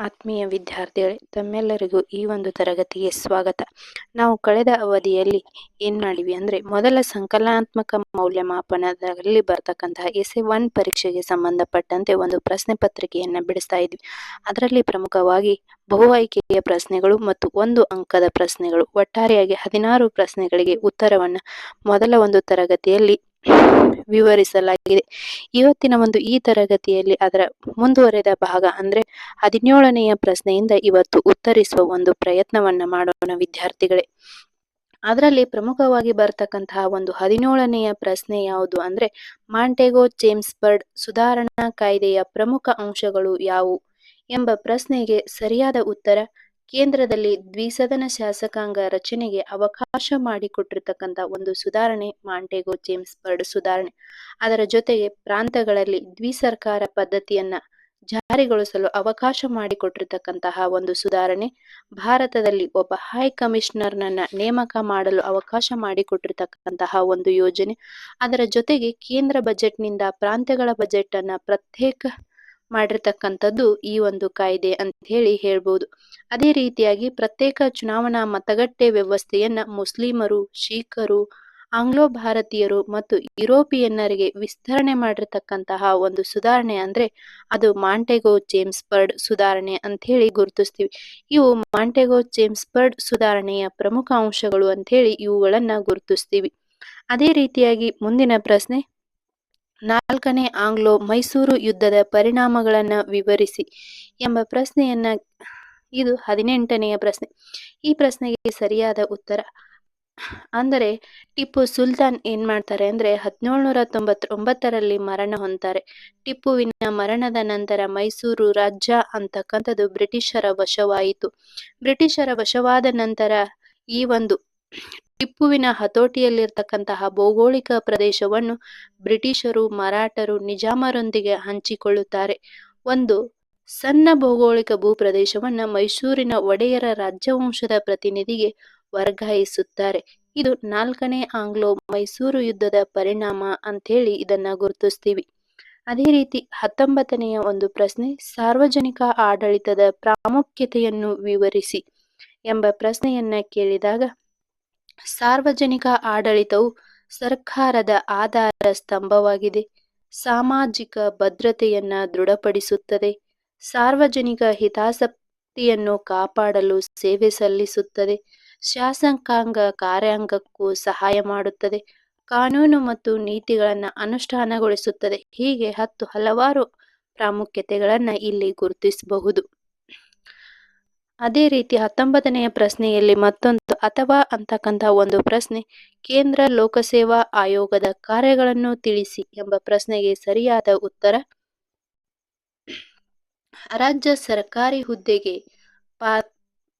ಆತ್ಮೀಯ ವಿದ್ಯಾರ್ಥಿಗಳೇ, ತಮ್ಮೆಲ್ಲರಿಗೂ ಈ ಒಂದು ತರಗತಿಗೆ ಸ್ವಾಗತ. ನಾವು ಕಳೆದ ಅವಧಿಯಲ್ಲಿ ಏನ್ ಮಾಡಿವಿ ಅಂದ್ರೆ, ಮೊದಲ ಸಂಕಲನಾತ್ಮಕ ಮೌಲ್ಯಮಾಪನದಲ್ಲಿ ಬರ್ತಕ್ಕಂತಹ ಎ ಒನ್ ಪರೀಕ್ಷೆಗೆ ಸಂಬಂಧಪಟ್ಟಂತೆ ಒಂದು ಪ್ರಶ್ನೆ ಪತ್ರಿಕೆಯನ್ನ ಬಿಡಿಸ್ತಾ ಇದ್ವಿ. ಅದರಲ್ಲಿ ಪ್ರಮುಖವಾಗಿ ಬಹು ಆಯ್ಕೆಯ ಪ್ರಶ್ನೆಗಳು ಮತ್ತು ಒಂದು ಅಂಕದ ಪ್ರಶ್ನೆಗಳು. ಒಟ್ಟಾರೆಯಾಗಿ ಹದಿನಾರು ಪ್ರಶ್ನೆಗಳಿಗೆ ಉತ್ತರವನ್ನ ಮೊದಲ ಒಂದು ತರಗತಿಯಲ್ಲಿ ವಿವರಿಸಲಾಗಿದೆ. ಇವತ್ತಿನ ಒಂದು ಈ ತರಗತಿಯಲ್ಲಿ ಅದರ ಮುಂದುವರೆದ ಭಾಗ ಅಂದ್ರೆ ಹದಿನೇಳನೆಯ ಪ್ರಶ್ನೆಯಿಂದ ಇವತ್ತು ಉತ್ತರಿಸುವ ಒಂದು ಪ್ರಯತ್ನವನ್ನ ಮಾಡೋಣ ವಿದ್ಯಾರ್ಥಿಗಳೇ. ಅದರಲ್ಲಿ ಪ್ರಮುಖವಾಗಿ ಬರ್ತಕ್ಕಂತಹ ಒಂದು ಹದಿನೇಳನೆಯ ಪ್ರಶ್ನೆ ಯಾವುದು ಅಂದ್ರೆ ಮಾಂಟೆಗೋ ಚೇಮ್ಸ್ಬರ್ಡ್ ಸುಧಾರಣಾ ಕಾಯ್ದೆಯ ಪ್ರಮುಖ ಅಂಶಗಳು ಯಾವುವು ಎಂಬ ಪ್ರಶ್ನೆಗೆ ಸರಿಯಾದ ಉತ್ತರ ಕೇಂದ್ರದಲ್ಲಿ ದ್ವಿಸದನ ಶಾಸಕಾಂಗ ರಚನೆಗೆ ಅವಕಾಶ ಮಾಡಿಕೊಟ್ಟಿರ್ತಕ್ಕಂಥ ಒಂದು ಸುಧಾರಣೆ ಮಾಂಟೆಗೋ ಜೇಮ್ಸ್ ಬರ್ಡ್ ಸುಧಾರಣೆ. ಅದರ ಜೊತೆಗೆ ಪ್ರಾಂತಗಳಲ್ಲಿ ದ್ವಿಸರ್ಕಾರ ಪದ್ಧತಿಯನ್ನ ಜಾರಿಗೊಳಿಸಲು ಅವಕಾಶ ಮಾಡಿಕೊಟ್ಟಿರ್ತಕ್ಕಂತಹ ಒಂದು ಸುಧಾರಣೆ, ಭಾರತದಲ್ಲಿ ಒಬ್ಬ ಹೈ ಕಮಿಷನರ್ನನ್ನ ನೇಮಕ ಮಾಡಲು ಅವಕಾಶ ಮಾಡಿಕೊಟ್ಟಿರ್ತಕ್ಕಂತಹ ಒಂದು ಯೋಜನೆ. ಅದರ ಜೊತೆಗೆ ಕೇಂದ್ರ ಬಜೆಟ್ನಿಂದ ಪ್ರಾಂತ್ಯಗಳ ಬಜೆಟ್ ಅನ್ನ ಪ್ರತ್ಯೇಕ ಮಾಡಿರ್ತಕ್ಕಂಥದ್ದು ಈ ಒಂದು ಕಾಯ್ದೆ ಅಂತ ಹೇಳಿ ಹೇಳ್ಬೋದು. ಅದೇ ರೀತಿಯಾಗಿ ಪ್ರತ್ಯೇಕ ಚುನಾವಣಾ ಮತಗಟ್ಟೆ ವ್ಯವಸ್ಥೆಯನ್ನ ಮುಸ್ಲಿಮರು, ಶಿಖರು, ಆಂಗ್ಲೋ ಭಾರತೀಯರು ಮತ್ತು ಯುರೋಪಿಯನ್ನರಿಗೆ ವಿಸ್ತರಣೆ ಮಾಡಿರ್ತಕ್ಕಂತಹ ಒಂದು ಸುಧಾರಣೆ ಅಂದ್ರೆ ಅದು ಮಾಂಟೆಗೋ ಚೇಮ್ಸ್ಬರ್ಡ್ ಸುಧಾರಣೆ ಅಂತ ಹೇಳಿ ಗುರುತಿಸ್ತೀವಿ. ಇವು ಮಾಂಟೆಗೋ ಚೇಮ್ಸ್ಬರ್ಡ್ ಸುಧಾರಣೆಯ ಪ್ರಮುಖ ಅಂಶಗಳು ಅಂತ ಹೇಳಿ ಇವುಗಳನ್ನ ಗುರುತಿಸ್ತೀವಿ. ಅದೇ ರೀತಿಯಾಗಿ ಮುಂದಿನ ಪ್ರಶ್ನೆ ನಾಲ್ಕನೇ ಆಂಗ್ಲೋ ಮೈಸೂರು ಯುದ್ಧದ ಪರಿಣಾಮಗಳನ್ನು ವಿವರಿಸಿ ಎಂಬ ಪ್ರಶ್ನೆಯನ್ನ, ಇದು ಹದಿನೆಂಟನೆಯ ಪ್ರಶ್ನೆ. ಈ ಪ್ರಶ್ನೆಗೆ ಸರಿಯಾದ ಉತ್ತರ, ಅಂದರೆ ಟಿಪ್ಪು ಸುಲ್ತಾನ್ ಏನ್ ಮಾಡ್ತಾರೆ ಅಂದ್ರೆ ಹದಿನೇಳುನೂರ ತೊಂಬತ್ತೊಂಬತ್ತರಲ್ಲಿ ಮರಣ ಹೊಂತಾರೆ ಟಿಪ್ಪುವಿನ ಮರಣದ ನಂತರ ಮೈಸೂರು ರಾಜ್ಯ ಅಂತಕ್ಕಂಥದ್ದು ಬ್ರಿಟಿಷರ ವಶವಾಯಿತು. ಬ್ರಿಟಿಷರ ವಶವಾದ ನಂತರ ಈ ಒಂದು ಟಿಪ್ಪುವಿನ ಹತೋಟಿಯಲ್ಲಿರ್ತಕ್ಕಂತಹ ಭೌಗೋಳಿಕ ಪ್ರದೇಶವನ್ನು ಬ್ರಿಟಿಷರು, ಮರಾಠರು ನಿಜಾಮರೊಂದಿಗೆ ಹಂಚಿಕೊಳ್ಳುತ್ತಾರೆ. ಒಂದು ಸಣ್ಣ ಭೌಗೋಳಿಕ ಭೂಪ್ರದೇಶವನ್ನು ಮೈಸೂರಿನ ಒಡೆಯರ ರಾಜ್ಯವಂಶದ ಪ್ರತಿನಿಧಿಗೆ ವರ್ಗಾಯಿಸುತ್ತಾರೆ. ಇದು ನಾಲ್ಕನೇ ಆಂಗ್ಲೋ ಮೈಸೂರು ಯುದ್ಧದ ಪರಿಣಾಮ ಅಂಥೇಳಿ ಇದನ್ನ ಗುರುತಿಸ್ತೀವಿ. ಅದೇ ರೀತಿ ಹತ್ತೊಂಬತ್ತನೆಯ ಒಂದು ಪ್ರಶ್ನೆ, ಸಾರ್ವಜನಿಕ ಆಡಳಿತದ ಪ್ರಾಮುಖ್ಯತೆಯನ್ನು ವಿವರಿಸಿ ಎಂಬ ಪ್ರಶ್ನೆಯನ್ನ ಕೇಳಿದಾಗ ಸಾರ್ವಜನಿಕ ಆಡಳಿತವು ಸರ್ಕಾರದ ಆಧಾರ ಸ್ತಂಭವಾಗಿದೆ. ಸಾಮಾಜಿಕ ಭದ್ರತೆಯನ್ನ ದೃಢಪಡಿಸುತ್ತದೆ. ಸಾರ್ವಜನಿಕ ಹಿತಾಸಕ್ತಿಯನ್ನು ಕಾಪಾಡಲು ಸೇವೆ ಸಲ್ಲಿಸುತ್ತದೆ. ಶಾಸಕಾಂಗ ಕಾರ್ಯಾಂಗಕ್ಕೂ ಸಹಾಯ ಮಾಡುತ್ತದೆ. ಕಾನೂನು ಮತ್ತು ನೀತಿಗಳನ್ನ ಅನುಷ್ಠಾನಗೊಳಿಸುತ್ತದೆ. ಹೀಗೆ ಹತ್ತು ಹಲವಾರು ಪ್ರಾಮುಖ್ಯತೆಗಳನ್ನ ಇಲ್ಲಿ ಗುರುತಿಸಬಹುದು. ಅದೇ ರೀತಿ ಹತ್ತೊಂಬತ್ತನೆಯ ಪ್ರಶ್ನೆಯಲ್ಲಿ ಮತ್ತೊಂದು ಅಥವಾ ಅಂತಕ್ಕಂಥ ಒಂದು ಪ್ರಶ್ನೆ, ಕೇಂದ್ರ ಲೋಕಸೇವಾ ಆಯೋಗದ ಕಾರ್ಯಗಳನ್ನು ತಿಳಿಸಿ ಎಂಬ ಪ್ರಶ್ನೆಗೆ ಸರಿಯಾದ ಉತ್ತರ, ರಾಜ್ಯ ಸರ್ಕಾರಿ ಹುದ್ದೆಗೆ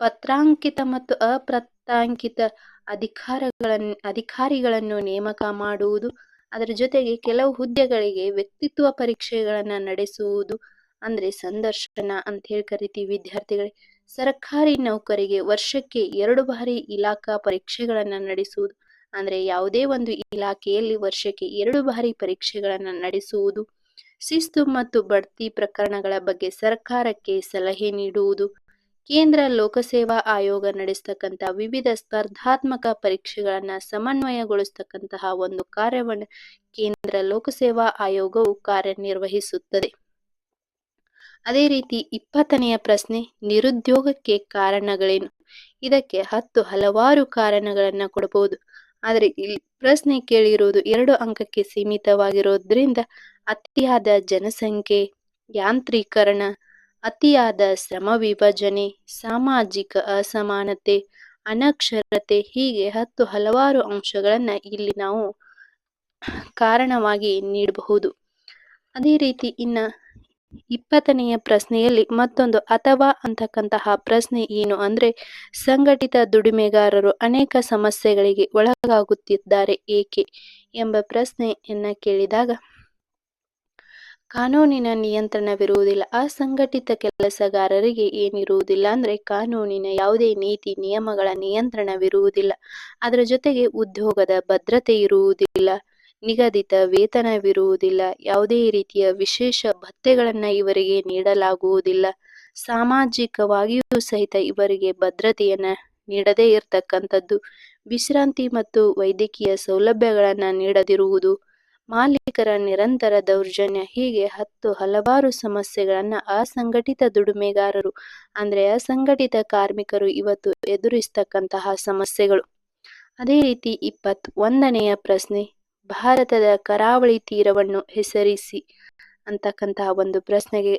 ಪತ್ರಾಂಕಿತ ಮತ್ತು ಅಪತ್ರಾಂಕಿತ ಅಧಿಕಾರಗಳನ್ನು ಅಧಿಕಾರಿಗಳನ್ನು ನೇಮಕ ಮಾಡುವುದು, ಅದರ ಜೊತೆಗೆ ಕೆಲವು ಹುದ್ದೆಗಳಿಗೆ ವ್ಯಕ್ತಿತ್ವ ಪರೀಕ್ಷೆಗಳನ್ನು ನಡೆಸುವುದು ಅಂದ್ರೆ ಸಂದರ್ಶನ ಅಂತ ಹೇಳಿ ಕರಿತೀವಿ ವಿದ್ಯಾರ್ಥಿಗಳೇ ಸರ್ಕಾರಿ ನೌಕರಿಗೆ ವರ್ಷಕ್ಕೆ ಎರಡು ಬಾರಿ ಇಲಾಖಾ ಪರೀಕ್ಷೆಗಳನ್ನ ನಡೆಸುವುದು, ಅಂದ್ರೆ ಯಾವುದೇ ಒಂದು ಇಲಾಖೆಯಲ್ಲಿ ವರ್ಷಕ್ಕೆ ಎರಡು ಬಾರಿ ಪರೀಕ್ಷೆಗಳನ್ನ ನಡೆಸುವುದು, ಶಿಸ್ತು ಮತ್ತು ಬಡ್ತಿ ಪ್ರಕರಣಗಳ ಬಗ್ಗೆ ಸರ್ಕಾರಕ್ಕೆ ಸಲಹೆ ನೀಡುವುದು, ಕೇಂದ್ರ ಲೋಕಸೇವಾ ಆಯೋಗ ನಡೆಸ್ತಕ್ಕಂಥ ವಿವಿಧ ಸ್ಪರ್ಧಾತ್ಮಕ ಪರೀಕ್ಷೆಗಳನ್ನ ಸಮನ್ವಯಗೊಳಿಸ್ತಕ್ಕಂತಹ ಒಂದು ಕಾರ್ಯವನ್ನು ಕೇಂದ್ರ ಲೋಕಸೇವಾ ಆಯೋಗವು ಕಾರ್ಯನಿರ್ವಹಿಸುತ್ತದೆ. ಅದೇ ರೀತಿ ಇಪ್ಪತ್ತನೆಯ ಪ್ರಶ್ನೆ, ನಿರುದ್ಯೋಗಕ್ಕೆ ಕಾರಣಗಳೇನು? ಇದಕ್ಕೆ ಹತ್ತು ಹಲವಾರು ಕಾರಣಗಳನ್ನ ಕೊಡಬಹುದು ಆದರೆ ಇಲ್ಲಿ ಪ್ರಶ್ನೆ ಕೇಳಿರುವುದು ಎರಡು ಅಂಕಕ್ಕೆ ಸೀಮಿತವಾಗಿರೋದ್ರಿಂದ ಅತಿಯಾದ ಜನಸಂಖ್ಯೆ, ಯಾಂತ್ರೀಕರಣ, ಅತಿಯಾದ ಶ್ರಮ ವಿಭಜನೆ, ಸಾಮಾಜಿಕ ಅಸಮಾನತೆ, ಅನಕ್ಷರತೆ ಹೀಗೆ ಹತ್ತು ಹಲವಾರು ಅಂಶಗಳನ್ನ ಇಲ್ಲಿ ನಾವು ಕಾರಣವಾಗಿ ನೀಡಬಹುದು. ಅದೇ ರೀತಿ ಇನ್ನ ಇಪ್ಪತ್ತನೆಯ ಪ್ರಶ್ನೆಯಲ್ಲಿ ಮತ್ತೊಂದು ಅಥವಾ ಅಂತಕ್ಕಂತಹ ಪ್ರಶ್ನೆ ಏನು ಅಂದ್ರೆ, ಸಂಘಟಿತ ದುಡಿಮೆಗಾರರು ಅನೇಕ ಸಮಸ್ಯೆಗಳಿಗೆ ಒಳಗಾಗುತ್ತಿದ್ದಾರೆ ಏಕೆ ಎಂಬ ಪ್ರಶ್ನೆಯನ್ನ ಕೇಳಿದಾಗ, ಕಾನೂನಿನ ನಿಯಂತ್ರಣವಿರುವುದಿಲ್ಲ, ಅಸಂಘಟಿತ ಕೆಲಸಗಾರರಿಗೆ ಏನಿರುವುದಿಲ್ಲ ಅಂದ್ರೆ ಕಾನೂನಿನ ಯಾವುದೇ ನೀತಿ, ನಿಯಮಗಳ ನಿಯಂತ್ರಣವಿರುವುದಿಲ್ಲ. ಅದರ ಜೊತೆಗೆ ಉದ್ಯೋಗದ ಭದ್ರತೆ ಇರುವುದಿಲ್ಲ. ನಿಗದಿತ ವೇತನವಿರುವುದಿಲ್ಲ. ಯಾವುದೇ ರೀತಿಯ ವಿಶೇಷ ಭತ್ಯೆಗಳನ್ನ ಇವರಿಗೆ ನೀಡಲಾಗುವುದಿಲ್ಲ. ಸಾಮಾಜಿಕವಾಗಿಯೂ ಸಹಿತ ಇವರಿಗೆ ಭದ್ರತೆಯನ್ನ ನೀಡದೇ ಇರತಕ್ಕಂಥದ್ದು. ವಿಶ್ರಾಂತಿ ಮತ್ತು ವೈದ್ಯಕೀಯ ಸೌಲಭ್ಯಗಳನ್ನ ನೀಡದಿರುವುದು, ಮಾಲೀಕರ ನಿರಂತರ ದೌರ್ಜನ್ಯ, ಹೀಗೆ ಹತ್ತು ಹಲವಾರು ಸಮಸ್ಯೆಗಳನ್ನ ಅಸಂಘಟಿತ ದುಡಿಮೆಗಾರರು, ಅಂದ್ರೆ ಅಸಂಘಟಿತ ಕಾರ್ಮಿಕರು ಇವತ್ತು ಎದುರಿಸ್ತಕ್ಕಂತಹ ಸಮಸ್ಯೆಗಳು. ಅದೇ ರೀತಿ ಇಪ್ಪತ್ತ್ ಒಂದನೆಯ ಪ್ರಶ್ನೆ ಭಾರತದ ಕರಾವಳಿ ತೀರವನ್ನು ಹೆಸರಿಸಿ ಅಂತಕ್ಕಂತಹ ಒಂದು ಪ್ರಶ್ನೆಗೆ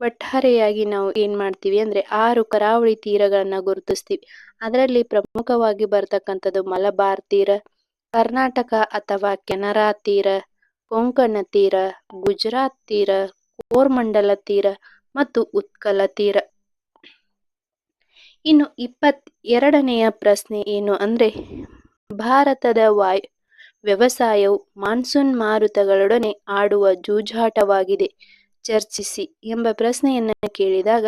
ಒಟ್ಟಾರೆಯಾಗಿ ನಾವು ಏನ್ ಮಾಡ್ತೀವಿ ಅಂದ್ರೆ ಆರು ಕರಾವಳಿ ತೀರಗಳನ್ನ ಗುರುತಿಸ್ತೀವಿ. ಅದರಲ್ಲಿ ಪ್ರಮುಖವಾಗಿ ಬರ್ತಕ್ಕಂಥದ್ದು ಮಲಬಾರ್ ತೀರ, ಕರ್ನಾಟಕ ಅಥವಾ ಕೆನರಾ ತೀರ, ಕೊಂಕಣ ತೀರ, ಗುಜರಾತ್ ತೀರ, ಕೋರ್ಮಂಡಲ ತೀರ ಮತ್ತು ಉತ್ಕಲ ತೀರ. ಇನ್ನು ಇಪ್ಪತ್ ಎರಡನೆಯ ಪ್ರಶ್ನೆ ಏನು ಅಂದ್ರೆ ಭಾರತದ ವಾಯು ವ್ಯವಸಾಯವು ಮಾನ್ಸೂನ್ ಮಾರುತಗಳೊಡನೆ ಆಡುವ ಜೂಜಾಟವಾಗಿದೆ. ಚರ್ಚಿಸಿ ಎಂಬ ಪ್ರಶ್ನೆಯನ್ನ ಕೇಳಿದಾಗ,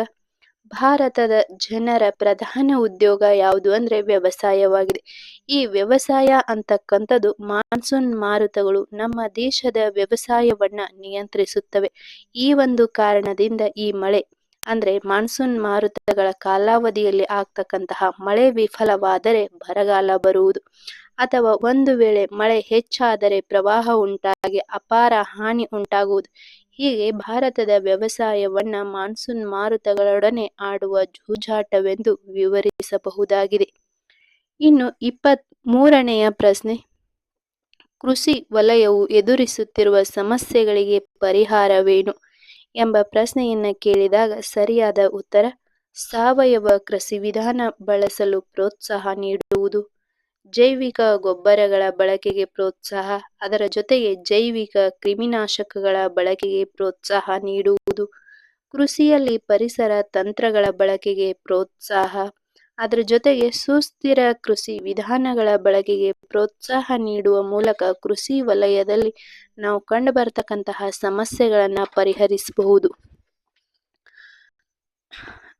ಭಾರತದ ಜನರ ಪ್ರಧಾನ ಉದ್ಯೋಗ ಯಾವುದು ಅಂದ್ರೆ ವ್ಯವಸಾಯವಾಗಿದೆ. ಈ ವ್ಯವಸಾಯ ಅಂತಕ್ಕಂಥದ್ದು ಮಾನ್ಸೂನ್ ಮಾರುತಗಳು ನಮ್ಮ ದೇಶದ ವ್ಯವಸಾಯವನ್ನ ನಿಯಂತ್ರಿಸುತ್ತವೆ. ಈ ಒಂದು ಕಾರಣದಿಂದ ಈ ಮಳೆ, ಅಂದ್ರೆ ಮಾನ್ಸೂನ್ ಮಾರುತಗಳ ಕಾಲಾವಧಿಯಲ್ಲಿ ಆಗ್ತಕ್ಕಂತಹ ಮಳೆ ವಿಫಲವಾದರೆ ಬರಗಾಲ ಬರುವುದು. ಅಥವಾ ಒಂದು ವೇಳೆ ಮಳೆ ಹೆಚ್ಚಾದರೆ ಪ್ರವಾಹ ಉಂಟಾಗಿ ಅಪಾರ ಹಾನಿ ಉಂಟಾಗುವುದು. ಹೀಗೆ ಭಾರತದ ವ್ಯವಸಾಯವನ್ನ ಮಾನ್ಸೂನ್ ಮಾರುತಗಳೊಡನೆ ಆಡುವ ಜೂಜಾಟವೆಂದು ವಿವರಿಸಬಹುದಾಗಿದೆ. ಇನ್ನು ಇಪ್ಪತ್ತ್ ಮೂರನೆಯ ಪ್ರಶ್ನೆ. ಕೃಷಿ ವಲಯವು ಎದುರಿಸುತ್ತಿರುವ ಸಮಸ್ಯೆಗಳಿಗೆ ಪರಿಹಾರವೇನು ಎಂಬ ಪ್ರಶ್ನೆಯನ್ನ ಕೇಳಿದಾಗ ಸರಿಯಾದ ಉತ್ತರ, ಸಾವಯವ ಕೃಷಿ ವಿಧಾನ ಬಳಸಲು ಪ್ರೋತ್ಸಾಹ ನೀಡುವುದು. ಜೈವಿಕ ಗೊಬ್ಬರಗಳ ಬಳಕೆಗೆ ಪ್ರೋತ್ಸಾಹ, ಅದರ ಜೊತೆಗೆ ಜೈವಿಕ ಕ್ರಿಮಿನಾಶಕಗಳ ಬಳಕೆಗೆ ಪ್ರೋತ್ಸಾಹ ನೀಡುವುದು, ಕೃಷಿಯಲ್ಲಿ ಪರಿಸರ ತಂತ್ರಗಳ ಬಳಕೆಗೆ ಪ್ರೋತ್ಸಾಹ, ಅದರ ಜೊತೆಗೆ ಸುಸ್ಥಿರ ಕೃಷಿ ವಿಧಾನಗಳ ಬಳಕೆಗೆ ಪ್ರೋತ್ಸಾಹ ನೀಡುವ ಮೂಲಕ ಕೃಷಿ ವಲಯದಲ್ಲಿ ನಾವು ಕಂಡು ಸಮಸ್ಯೆಗಳನ್ನು ಸಮಸ್ಯೆಗಳನ್ನ ಪರಿಹರಿಸಬಹುದು.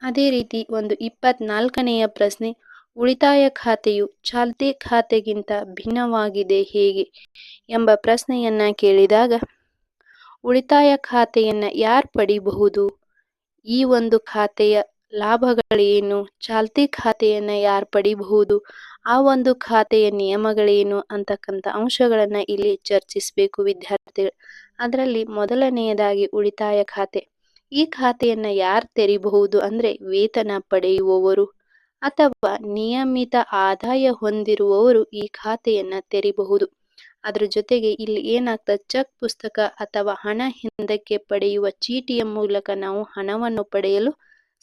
ಅದೇ ರೀತಿ ಒಂದು ಇಪ್ಪತ್ನಾಲ್ಕನೆಯ ಪ್ರಶ್ನೆ ಉಳಿತಾಯ ಖಾತೆಯು ಚಾಲ್ತಿ ಖಾತೆಗಿಂತ ಭಿನ್ನವಾಗಿದೆ ಹೇಗೆ ಎಂಬ ಪ್ರಶ್ನೆಯನ್ನ ಕೇಳಿದಾಗ, ಉಳಿತಾಯ ಖಾತೆಯನ್ನ ಯಾರು ಪಡಿಬಹುದು? ಈ ಒಂದು ಖಾತೆಯ ಲಾಭಗಳೇನು? ಚಾಲ್ತಿ ಖಾತೆಯನ್ನ ಯಾರು ಪಡಿಬಹುದು? ಆ ಒಂದು ಖಾತೆಯ ನಿಯಮಗಳೇನು? ಅಂತಕ್ಕಂಥ ಅಂಶಗಳನ್ನ ಇಲ್ಲಿ ಚರ್ಚಿಸಬೇಕು ವಿದ್ಯಾರ್ಥಿಗಳು. ಅದರಲ್ಲಿ ಮೊದಲನೆಯದಾಗಿ ಉಳಿತಾಯ ಖಾತೆ. ಈ ಖಾತೆಯನ್ನು ಯಾರು ತೆರಿಬಹುದು ಅಂದ್ರೆ ವೇತನ ಪಡೆಯುವವರು. ಅಥವಾ ನಿಯಮಿತ ಆದಾಯ ಹೊಂದಿರುವವರು ಈ ಖಾತೆಯನ್ನ ತೆರಿಬಹುದು. ಅದರ ಜೊತೆಗೆ ಇಲ್ಲಿ ಏನಾಗ್ತದೆ ಚೆಕ್ ಪುಸ್ತಕ ಅಥವಾ ಹಣ ಹಿಂದಕ್ಕೆ ಪಡೆಯುವ ಚೀಟಿಯ ಮೂಲಕ ನಾವು ಹಣವನ್ನು ಪಡೆಯಲು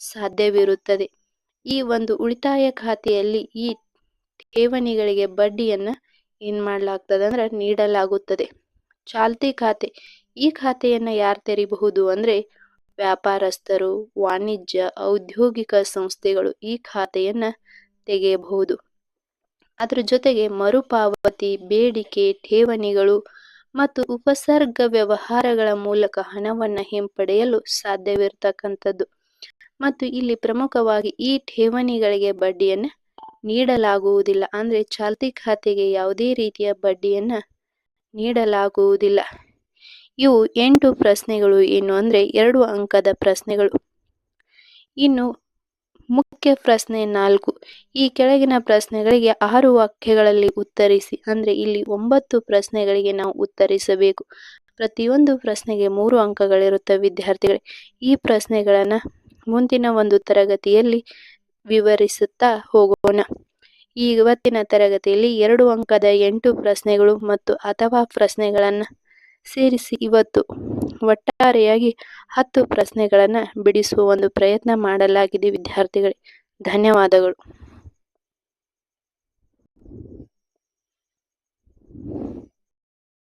ಸಾಧ್ಯವಿರುತ್ತದೆ. ಈ ಒಂದು ಉಳಿತಾಯ ಖಾತೆಯಲ್ಲಿ ಈ ಠೇವಣಿಗಳಿಗೆ ಬಡ್ಡಿಯನ್ನ ಏನ್ ಮಾಡಲಾಗ್ತದೆ ಅಂದ್ರೆ ನೀಡಲಾಗುತ್ತದೆ. ಚಾಲ್ತಿ ಖಾತೆ. ಈ ಖಾತೆಯನ್ನ ಯಾರು ತೆರಿಬಹುದು ಅಂದ್ರೆ ವ್ಯಾಪಾರಸ್ಥರು, ವಾಣಿಜ್ಯ, ಔದ್ಯೋಗಿಕ ಸಂಸ್ಥೆಗಳು ಈ ಖಾತೆಯನ್ನ ತೆಗೆಯಬಹುದು. ಅದರ ಜೊತೆಗೆ ಮರುಪಾವತಿ, ಬೇಡಿಕೆ, ಠೇವಣಿಗಳು ಮತ್ತು ಉಪಸರ್ಗ ವ್ಯವಹಾರಗಳ ಮೂಲಕ ಹಣವನ್ನ ಹಿಂಪಡೆಯಲು ಸಾಧ್ಯವಿರತಕ್ಕಂಥದ್ದು. ಮತ್ತು ಇಲ್ಲಿ ಪ್ರಮುಖವಾಗಿ ಈ ಠೇವಣಿಗಳಿಗೆ ಬಡ್ಡಿಯನ್ನ ನೀಡಲಾಗುವುದಿಲ್ಲ. ಅಂದ್ರೆ ಚಾಲ್ತಿ ಖಾತೆಗೆ ಯಾವುದೇ ರೀತಿಯ ಬಡ್ಡಿಯನ್ನ ನೀಡಲಾಗುವುದಿಲ್ಲ. ಇವು ಎಂಟು ಪ್ರಶ್ನೆಗಳು ಏನು ಅಂದ್ರೆ ಎರಡು ಅಂಕದ ಪ್ರಶ್ನೆಗಳು. ಇನ್ನು ಮುಖ್ಯ ಪ್ರಶ್ನೆ ನಾಲ್ಕು. ಈ ಕೆಳಗಿನ ಪ್ರಶ್ನೆಗಳಿಗೆ ಆರು ವಾಕ್ಯಗಳಲ್ಲಿ ಉತ್ತರಿಸಿ, ಅಂದ್ರೆ ಇಲ್ಲಿ ಒಂಬತ್ತು ಪ್ರಶ್ನೆಗಳಿಗೆ ನಾವು ಉತ್ತರಿಸಬೇಕು. ಪ್ರತಿಯೊಂದು ಪ್ರಶ್ನೆಗೆ ಮೂರು ಅಂಕಗಳಿರುತ್ತವೆ ವಿದ್ಯಾರ್ಥಿಗಳೇ. ಈ ಪ್ರಶ್ನೆಗಳನ್ನು ಮುಂದಿನ ಒಂದು ತರಗತಿಯಲ್ಲಿ ವಿವರಿಸುತ್ತಾ ಹೋಗೋಣ. ಈ ಇವತ್ತಿನ ತರಗತಿಯಲ್ಲಿ ಎರಡು ಅಂಕದ ಎಂಟು ಪ್ರಶ್ನೆಗಳು ಮತ್ತು ಅಥವಾ ಪ್ರಶ್ನೆಗಳನ್ನ ಸೇರಿಸಿ ಇವತ್ತು ಒಟ್ಟಾರೆಯಾಗಿ ಹತ್ತು ಪ್ರಶ್ನೆಗಳನ್ನು ಬಿಡಿಸುವ ಒಂದು ಪ್ರಯತ್ನ ಮಾಡಲಾಗಿದೆ ವಿದ್ಯಾರ್ಥಿಗಳೇ. ಧನ್ಯವಾದಗಳು.